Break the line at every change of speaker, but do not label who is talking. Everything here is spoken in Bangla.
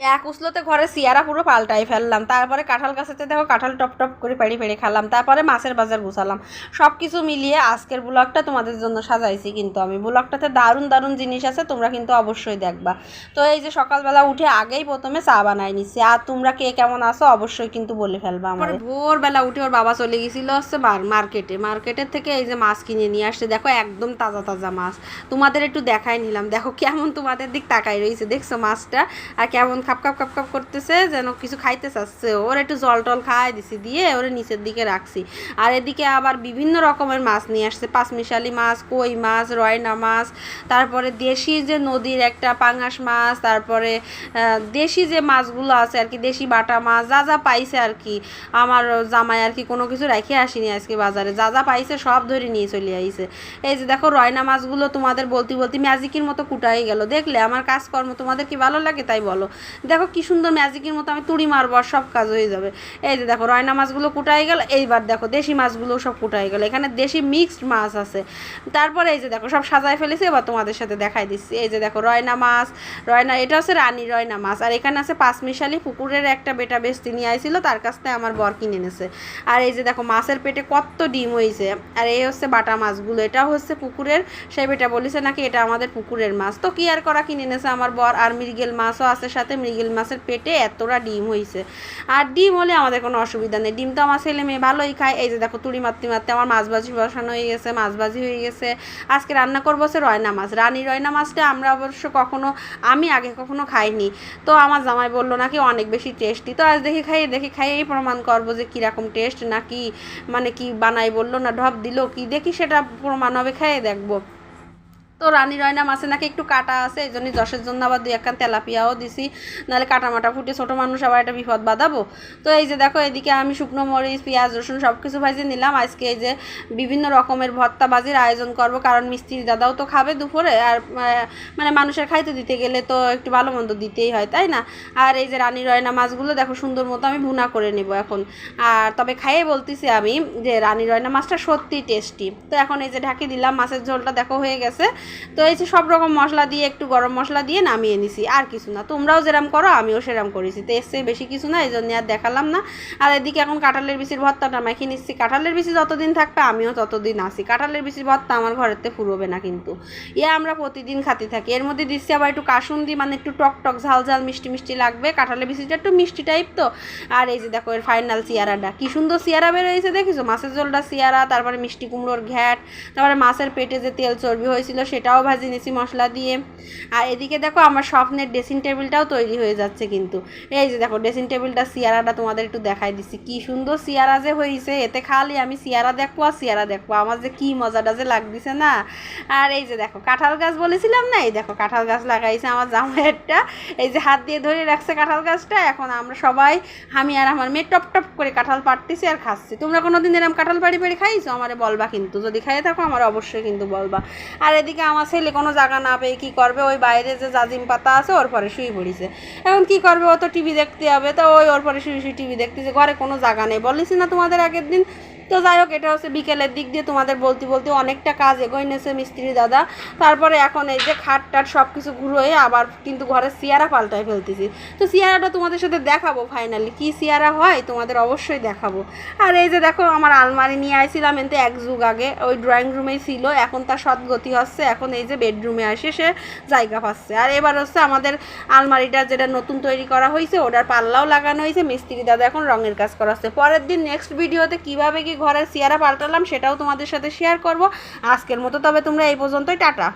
এক উসলোতে ঘরে সিয়ারা পুরো পাল্টাই ফেললাম। তারপরে কাঁঠাল গাছেতে দেখো কাঁঠাল টপ টপ করে পেড়ে পেড়ে খেলাম। তারপরে মাছের বাজার গুছালাম। সব কিছু মিলিয়ে আজকের ব্লগটা তোমাদের জন্য সাজাইছি কিন্তু আমি। ব্লগটাতে দারুণ দারুণ জিনিস আছে তোমরা কিন্তু অবশ্যই দেখবা। তো এই যে সকালবেলা উঠে আগেই প্রথমে চা বানাই নিচ্ছি আর তোমরা কে কেমন আসো অবশ্যই কিন্তু বলে ফেলবা আমার। ভোরবেলা উঠে ওর বাবা চলে গেছিল হচ্ছে মার্কেটে। মার্কেটের থেকে এই যে মাছ কিনে নিয়ে আসছে দেখো একদম তাজা তাজা মাছ। তোমাদের একটু দেখাই নিলাম। দেখো কেমন তোমাদের দিক তাকাই রয়েছে। দেখছ মাছটা আর কেমন খাপ খাপ খাপ খাপ করতেছে, যেন কিছু খাইতে চাচ্ছে। ওর একটু জল টল খাওয়াই দিছি, দিয়ে ওর নিচের দিকে রাখছি। আর এদিকে আবার বিভিন্ন রকমের মাছ নিয়ে আসছে। পাঁচমিশালি মাছ, কই মাছ, রয়না মাছ, তারপরে দেশি যে নদীর একটা পাঙাশ মাছ, তারপরে দেশি যে মাছগুলো আছে আর কি, দেশি বাটা মাছ, যা যা পাইছে আর কি। আমার জামাই আর কি কোনো কিছু রেখে আসিনি আজকে বাজারে। যা যা পাইছে সব ধরে নিয়ে চলে আইছে। এই যে দেখো, রয়না মাছগুলো তোমাদের বলতে বলতে ম্যাজিকের মতো কুটাই গেল। দেখলে আমার কাজকর্ম তোমাদের কি ভালো লাগে তাই বলো। দেখো কি সুন্দর ম্যাজিকের মতো আমি তুড়ি মারবো আর সব কাজ হয়ে যাবে। এই যে দেখো, রয়না মাছগুলো কুটাই গেল, এইবার দেখো দেশি মাছগুলো সব কুটাই গেল। এখানে দেশি মিক্সড মাছ আছে। তারপরে এই যে দেখো, সব সাজায় ফেলেছি, এবার তোমাদের সাথে দেখাই দিচ্ছি। এই যে দেখো, রয়না মাছ, রয়না, এটা হচ্ছে রানী রয়না মাছ। আর এখানে আছে পাঁচমিশালি পুকুরের একটা বেটা বেশ তিনি আইছিল, তার কাছ থেকে আমার বর কিনে এনেছে। আর এই যে দেখো, মাছের পেটে কত ডিম হয়েছে আর এই হচ্ছে বাটা মাছগুলো এটা হচ্ছে পুকুরের, সেই বেটা বলেছে নাকি এটা আমাদের পুকুরের মাছ। তো কি আর করা কিনে এনেছে আমার বর? আর মৃগেল মাছও আছে সাথে মৃগেল মাছের পেটে এতটা ডিম হয়েছে আর ডিম হলে আমাদের কোনো অসুবিধা নেই। ডিম তো আমার ছেলে মেয়ে ভালোই খায়। এই যে দেখো, তুড়ি মারতে মারতে আমার মাছ ভাজি বসানো হয়ে গেছে মাছ ভাজি হয়ে গেছে। আজকে রান্না করব সে রয়না মাছ। রানী রয়না মাছটা আমরা অবশ্য কখনো, আমি আগে কখনো খাইনি। তো আমার জামাই বলল নাকি অনেক বেশি টেস্টি তো আজ দেখি খাই দেখি খাইয়েই প্রমাণ করব যে কীরকম টেস্ট নাকি মানে কি বানাই বলল না, ঢপ দিল কি, দেখি সেটা প্রমাণ হবে, খাইয়ে দেখব। তো রানী রয়না মাছে নাকি একটু কাটা আছে, এই জন্যই যশের জন্য আবার দুই একখান তেলাপিয়াও দিছি। নাহলে কাটা মাটা ফুটে ছোটো মানুষ আবার একটা বিপদ বাঁধাবো। তো এই যে দেখো, এদিকে আমি শুকনো মরিচ, পেঁয়াজ, রসুন সব কিছু ভাজে নিলাম। আজকে এই যে বিভিন্ন রকমের ভর্তা ভাজির আয়োজন করব, কারণ মিস্ত্রি দাদাও তো খাবে দুপুরে, আর মানে মানুষের খাইতে দিতে গেলে তো একটু ভালো মন্দ দিতেই হয়, তাই না? আর এই যে রানী রয়না মাছগুলো, দেখো, সুন্দর মতো আমি ভুনা করে নেব এখন। আর তবে খাইয়ে বলতেছি আমি যে রানী রয়না মাছটা সত্যি টেস্টি। তো এখন এই যে ঢাকি দিলাম, মাছের ঝোলটা দেখো হয়ে গেছে। তো এই যে সব রকম মশলা দিয়ে, একটু গরম মশলা দিয়ে নামিয়ে নিছি। আর কিছু না, তোমরাও যেরম করো, আমিও সেরম করেছি। তো এসছে বেশি কিছু না, এই জন্য আর দেখালাম না। আর এদিকে এখন কাঁঠালের বিচির ভর্তাটা মাখিয়ে নিচ্ছি। কাঁঠালের বিচি যতদিন থাকবে, আমিও ততদিন আসি কাঁঠালের বিচির ভর্তা আমার ঘরেতে ফুরোবে না কিন্তু। ইয়ে আমরা প্রতিদিন খাতে থাকি। এর মধ্যে দিচ্ছি আবার একটু কাসুন্দি মানে একটু টক টক, ঝাল ঝাল, মিষ্টি মিষ্টি লাগবে। কাঁঠালের বিচিটা একটু মিষ্টি টাইপ তো। আর এই যে দেখো, এর ফাইনাল সিয়ারাটা। কি সুন্দর সিয়ারা বেরোয়েছে, দেখিছো? মাছের ঝোলটা সিয়ারা, তারপরে মিষ্টি কুমড়োর ঘ্যাট, তারপরে মাছের পেটে যে তেল চর্বি হয়েছিল সেটাও ভাজি নিয়েছি মশলা দিয়ে। আর এদিকে দেখো আমার স্বপ্নের ড্রেসিং টেবিলটাও তৈরি হয়ে যাচ্ছে কিন্তু। এই যে দেখো ড্রেসিং টেবিলটা সিয়ারাটা তোমাদের একটু দেখাই দিচ্ছি। কি সুন্দর সিয়ারা যে হয়েছে এতে খালি আমি সিয়ারা দেখব আর সিয়ারা দেখব। আমার যে কি মজাটা যে লাগতেছে না। আর এই যে দেখো, কাঁঠাল গাছ বলেছিলাম না? এই দেখো কাঁঠাল গাছ লাগাইছে আমার জামাইয়েরটা এই যে হাত দিয়ে ধরে রাখছে কাঁঠাল গাছটা। এখন আমরা সবাই, আমি আর আমার মেয়ে টপ টপ করে কাঁঠাল পাড়তেছি আর খাচ্ছি। তোমরা কোনোদিন এরকম কাঁঠাল পাড়ি পাড়ি খাইছো? আমারে বলবা কিন্তু। যদি খাইয়ে থাকো, আমার অবশ্যই কিন্তু বলবা। আর এদিকে আমার ছেলে কোনো জায়গা না পেয়ে কী করবে? ওই বাইরে যে জাজিম পাতা আছে, ওর পরে শুয়ে পড়িছে। এখন কি করবে? ও তো টিভি দেখতে হবে তো ওই ওর পরে শুয়ে শুয়ে টিভি দেখতেছে, ঘরে কোনো জায়গা নেই। বলিস না তোমাদের আগের দিন তো যাই হোক, এটা হচ্ছে বিকেলের দিক দিয়ে তোমাদের বলতে বলতে অনেকটা কাজ এগোয় নেছে মিস্ত্রি দাদা। তারপরে এখন এই যে খাট টাট সব কিছু ঘুরোয় আবার কিন্তু ঘরের সিয়ারা পাল্টায় ফেলতেছি। তো সিয়ারাটা তোমাদের সাথে দেখাবো ফাইনালি কি সিয়ারা হয় তোমাদের অবশ্যই দেখাবো। আর এই যে দেখো, আমার আলমারি নিয়ে আইছিলাম এতে এক যুগ আগে। ওই ড্রয়িং রুমেই ছিল, এখন তার সদ্গতি হচ্ছে, এখন এই যে বেডরুমে আসে, সে জায়গা পাচ্ছে। আর এবার হচ্ছে আমাদের আলমারিটা যেটা নতুন তৈরি করা হয়েছে ওটার পাল্লাও লাগানো হয়েছে মিস্ত্রি দাদা এখন রঙের কাজ করা হচ্ছে পরের দিন নেক্সট ভিডিওতে কীভাবে কি ঘরের সিয়ারা পাল্টালাম, সেটাও তোমাদের সাথে শেয়ার করব। আজকের মতো তবে তোমরা এই পর্যন্তই, টাটা।